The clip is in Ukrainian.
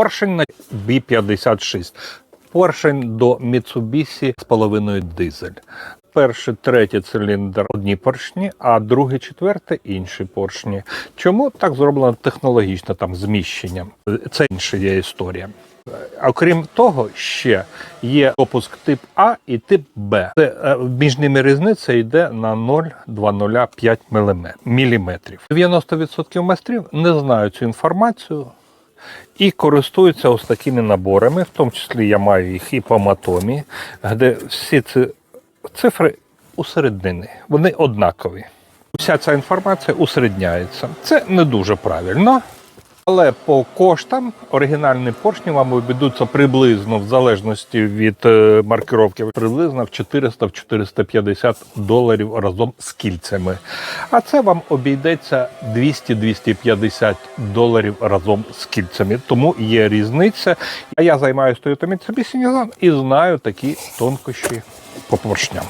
Поршень на B56. Поршень до Mitsubishi з половиною дизель. Перший, третій циліндр одні поршні, а другий, четвертий інші поршні. Чому так зроблено технологічно там зміщенням? Це інша є історія. Окрім того, ще є допуск тип А і тип Б. Це, е, між ними різниця йде на 0,205 мм. 90% майстрів не знають цю інформацію і користуються ось такими наборами, в тому числі я маю їх і по матомі, де всі ці цифри усереднені, вони однакові. Вся ця інформація усередняється. Це не дуже правильно. Але по коштам оригінальні поршні вам обійдуться приблизно, в залежності від е, маркировки, приблизно в 400-450 доларів разом з кільцями. А це вам обійдеться 200-250 доларів разом з кільцями. Тому є різниця. А я займаюся Toyota Mitsubishi Nissan і знаю такі тонкощі по поршням.